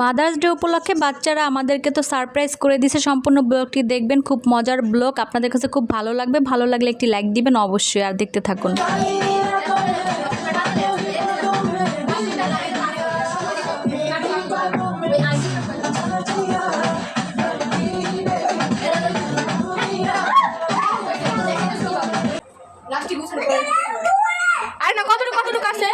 Mother's day উপলক্ষে বাচ্চারা আমাদেরকে তো সারপ্রাইজ করে দিছে সম্পূর্ণ ব্লগটি দেখবেন খুব মজার ব্লগ। আপনাদের কাছে খুব ভালো লাগবে। ভালো লাগলে একটি লাইক দিবেন অবশ্যই আর দেখতে থাকুন। আর না কতটুকু কতটুকু আছে?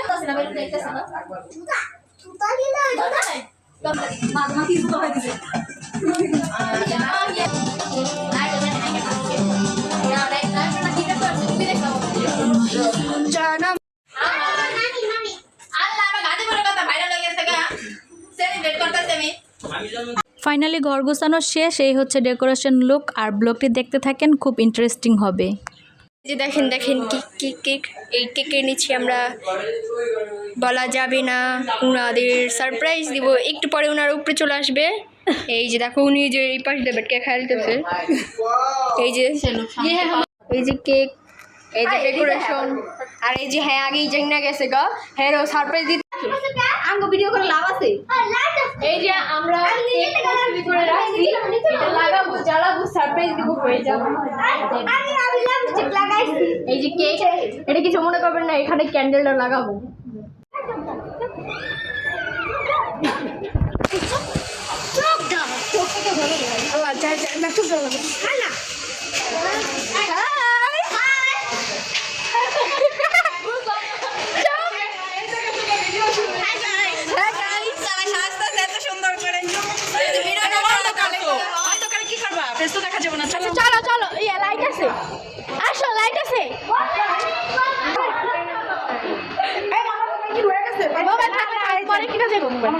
ফাইনালি ঘর গোছানো শেষ এই হচ্ছে ডেকোরেশন লুক আর ব্লগটি দেখতে থাকেন খুব ইন্টারেস্টিং হবে। যে দেখেন দেখেন কি কি কেক এই কেকের নিচে আমরা। বলা যাবে না ওনাদের সারপ্রাইজ দিব। একটু পরে ওনার উপরে চলে আসবে। এই যে দেখো উনি যে এই পাশে দেবেন কেক খেলতেছে। এই যে এই যে কেক এই যে ডেকোরেশন আর এই যে হ্যাঁ আগেই জানি না গেছে গা। হ্যাঁ সারপ্রাইজ দিতে আঙ্গ ভিডিও করে লাভ আছে। এই যে আমরা কেক তৈরি করে রাখছি এটা লাগাবো জ্বালাবো সারপ্রাইজ দিব হয়ে যাবে। এই যে কেক এটা কিছু মনে করবেন না এখানে ক্যান্ডেলটা লাগাবো। আল্লাহ, আচ্ছা আচ্ছা না, চোখ দাও হ্যাঁ, guys. আচ্ছা, চলো চলো ইয়া লাইট আছে আসো লাইট আছে মোবাইল থাকলে পরে কিনা যাব মোবাইল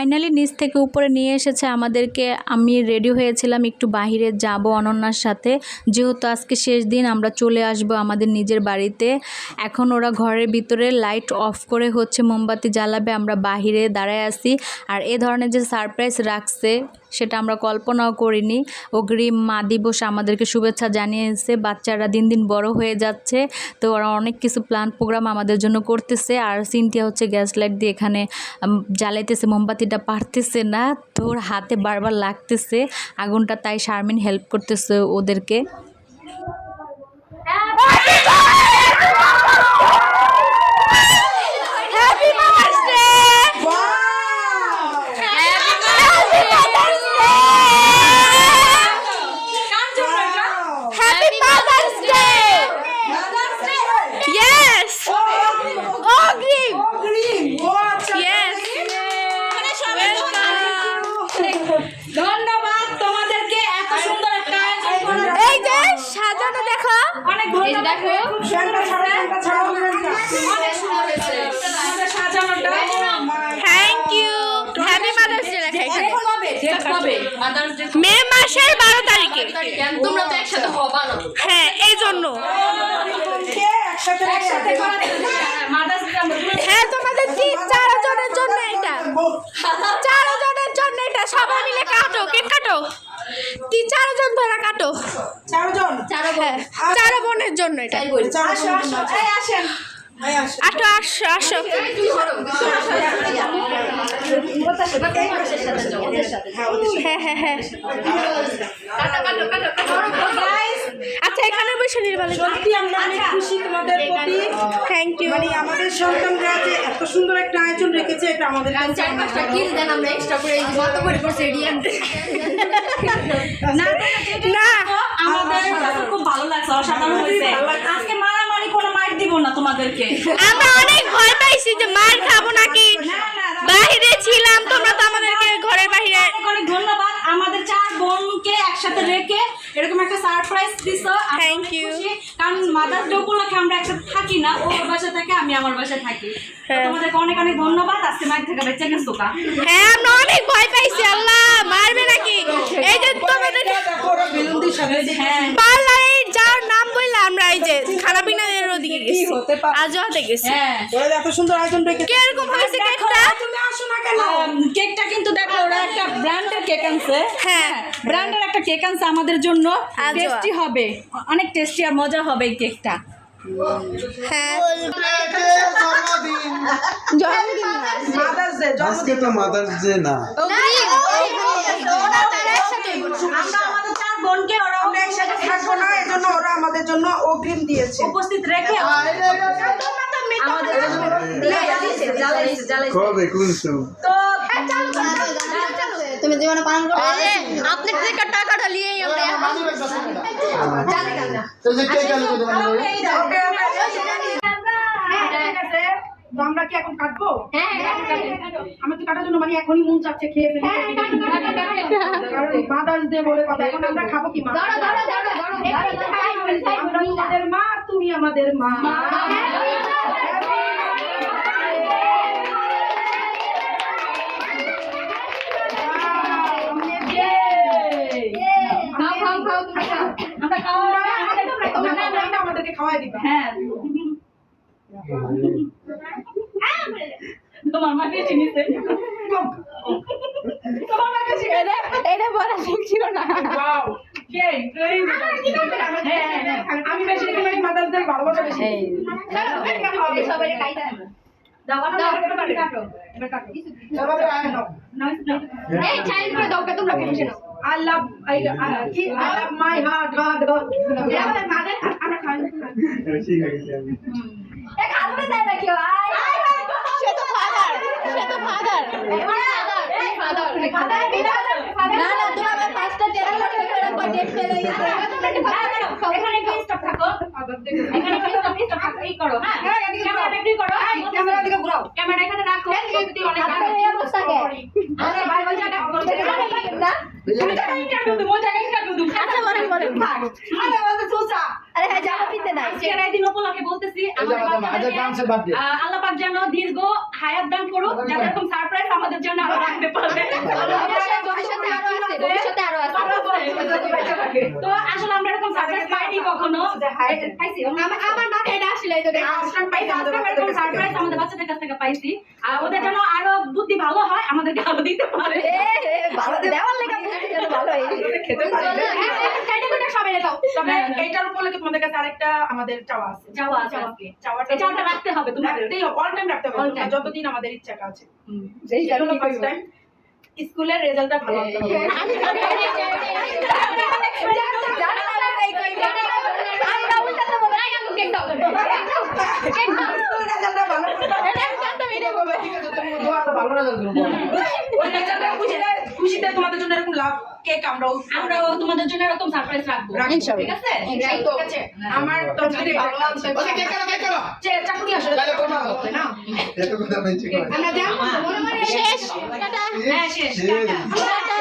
ফাইনালি নিচ থেকে উপরে নিয়ে এসেছে আমাদেরকে। আমি রেডি হয়েছিলাম একটু বাহিরে যাব অনন্যার সাথে। যেহেতু আজকে শেষ দিন, আমরা চলে আসব আমাদের নিজের বাড়িতে। এখন ওরা ঘরের ভিতরে লাইট অফ করে হচ্ছে মোমবাতি জ্বালাবে, আমরা বাহিরে দাঁড়ায় আসি আর এ ধরনের যে সারপ্রাইজ রাখছে সেটা আমরা কল্পনাও করিনি। অগ্রিম মা দিবস আমাদেরকে শুভেচ্ছা জানিয়েছে, বাচ্চারা দিন দিন বড় হয়ে যাচ্ছে, তো ওরা অনেক কিছু প্ল্যান প্রোগ্রাম আমাদের জন্য করতেছে। আর সিনথিয়া হচ্ছে গ্যাস লাইট দিয়ে এখানে জ্বালাইতেছে, মোমবাতিটা পারতেছে না তো ওর হাতে বারবার লাগতেছে। আগুনটা তাই শারমিন হেল্প করতেছে ওদেরকে happy mother's day happy mother's day happy mother's day yes অগ্রিম ইয়েস ধন্যবাদ তোমাদেরকে এত সুন্দর একটা আয়োজন করার এই যে সাজানো দেখো অনেক এই যে দেখো। অনেক সুন্দর হয়েছে আমাদের সাজানোটা thank you happy mother's day লেখা এখানে কবে? ডেট কবে? মে মাসের বারো তারিখে। তোমরা তো একসাথে হবা না। হ্যাঁ এই জন্য। একসাথে করা মাদার্স ডে আমরা হ্যাঁ তোমাদের তিন চার জনের জন্য এটা। চার জনের জন্য এটা। সবাই মিলে কাটো কেক কাটো। তিন চারো জন ধরে কাটো। চারজন? হ্যাঁ। চার বোনের জন্য এটা। আসো আসো। আসেন। আসো। আসো আসো হ্যাঁ হ্যাঁ হ্যাঁ আচ্ছা এখানে বসে নির্বাচন সত্যি আমরা অনেক খুশি তোমাদের প্রতি থ্যাংক ইউ মানে আমাদের সন্তানরা যে এত সুন্দর একটা আয়োজন রেখেছে এটা আমাদের কাছে চার পাঁচটা কিল দেন আমরা এক্সট্রা করে এই মাথা করে করছে এডি আনতে না আমাদের খুব ভালো লাগছে অসাধারণ হয়েছে আজকে মারামারি কোনো মার দিব না তোমাদেরকে আমরা অনেক ভয় পাইছি যে মার খাব নাকি বাইরে ছিলাম তোমরা তো আমাদেরকে ঘরের বাইরে অনেক ধন্যবাদ আমাদের চার বোনকে একসাথে রেখে এরকম একটা সারপ্রাইজ অনেক you. খুশি। কারণ মাদার্স ডে উপলক্ষে আমরা একসাথে থাকি না ও ওর বাসায় থাকে আমি আমার বাসায় থাকি হ্যাঁ। তোমাদেরকে অনেক অনেক ধন্যবাদ আজকে মাইক থেকে বেঁচে গেছো কা হ্যাঁ আমরা অনেক ভয় পাইছি আল্লাহ মারবে নাকি এই যে তোমাদের। হ্যাঁ পার্লারে যাওয়ার নাম বললে আমরা এই যে পিনার ওদিকে গেছি হতে পারে? গেছি হ্যাঁ এত সুন্দর আয়োজন রেখেছে কীরকম হয়েছে কেকটা না কেন কেকটা কিন্তু দেখো ওরা একটা ব্র্যান্ডের কেক আনছে। হ্যাঁ। ব্র্যান্ডের একটা কেক আনছে আমাদের জন্য। টেস্টি হবে। অনেক টেস্টি আর মজা হবে এই কেকটা হ্যাঁ। আজকে তো মাদার্স ডে না। আমরা আমাদের চার বোনকে ওরা আমরা না ওরা আমাদের জন্য অগ্রিম দিয়েছে। উপস্থিত রেখে কবে? কোন তো তুমি জীবনে পালন করো। আপনি থেকে টাকাটা নিয়েই আমরা কি এখন কাটবো? আমার তো কাটার জন্য মানে এখনই মন চাচ্ছে খেয়ে ফেলি। কারণ মাদার্স ডে বলে কথা। এখন আমরা খাব কি মা? আমরা তোমাদের মা তুমি আমাদের মা। খাওয়াই দিবে। হ্যাঁ। তোমার মা বেশি তোমার মা বেশি এটা এটা ঠিক ছিল না। Wow! কে? আমি বেশি দিতে পারি মাদার্স ডে ভালোবাসা বেশি। দাও দাও এবার কাটো। এবার কাটো I love I, I, কি I love my heart heart heart আমরা খাই ঠিক আছে আমি না না তুমি আমার পাঁচটা টেরা করে করে ডেট ফেলে গেছে এখানে কি স্টপ থাকো এখানে কি স্টপ স্টপ থাকো এই করো হ্যাঁ ক্যামেরাটা একটু করো ক্যামেরা দিকে ঘুরাও। ক্যামেরা এখানে রাখো সত্যি অনেক আরে ভাই ওই জায়গা তুমি জায়গা ইন্টারভিউ দিবো জায়গা ইন্টারভিউ দিবো আচ্ছা বলেন বলেন আরে বলতে আরে আজকের এই দিন উপলক্ষে বলতেছি আল্লাহ পাক যেন দীর্ঘ হায়াত দান করুক যাতে এরকম সারপ্রাইজ আমাদের জন্য আরও রাখতে পারবে। ভবিষ্যতে আরও আছে তো আসলে আমরা এরকম সারপ্রাইজ পাইনি কখনো। আমার আমার মাথায় এটা আসলে সারপ্রাইজ আমাদের বাচ্চাদের কাছ থেকে পাইছি। আর ওদের যেন আরও বুদ্ধি ভালো হয় আমাদেরকে আরও দিতে পারে। ভালো দেওয়ার লেগে ভালো হ্যাঁ, হ্যাঁ, কেটে কেটে সবাই দাও তবে এইটার উপলক্ষে তোমাদের কাছে আরেকটা আমাদের চাওয়া আছে চাওয়া আছে চাওয়াটা চাওয়াটা রাখতে হবে তোমাদের রাখতেই হবে অল টাইম রাখতে হবে. যতদিন আমাদের ইচ্ছাটা আছে যেই এটা ফার্স্ট টাইম স্কুলের রেজাল্টটা ভালো হতে হবে আমি জানি জানি না এই কই আমরা উল্টা তো বলা না কেক দাও কেক দাও স্কুলের রেজাল্টটা ভালো করতে হবে এটা একটা ভিডিও করবে ঠিক আছে তুমি দোয়াটা ভালো রেজাল্ট করব ওই রেজাল্টটা খুশিতে খুশিতে তোমাদের জন্য এরকম লাভ কেক আমরাও আমরা তোমাদের জন্য এরকম সারপ্রাইজ রাখব। ঠিক আছে? ঠিক আছে? আমার তো যদি ভালো লাগছে যে চাকরি আসলে না? এত কথা বলছি আমরা যাও শেষ। টাটা। হ্যাঁ শেষ। শেষ। টাটা।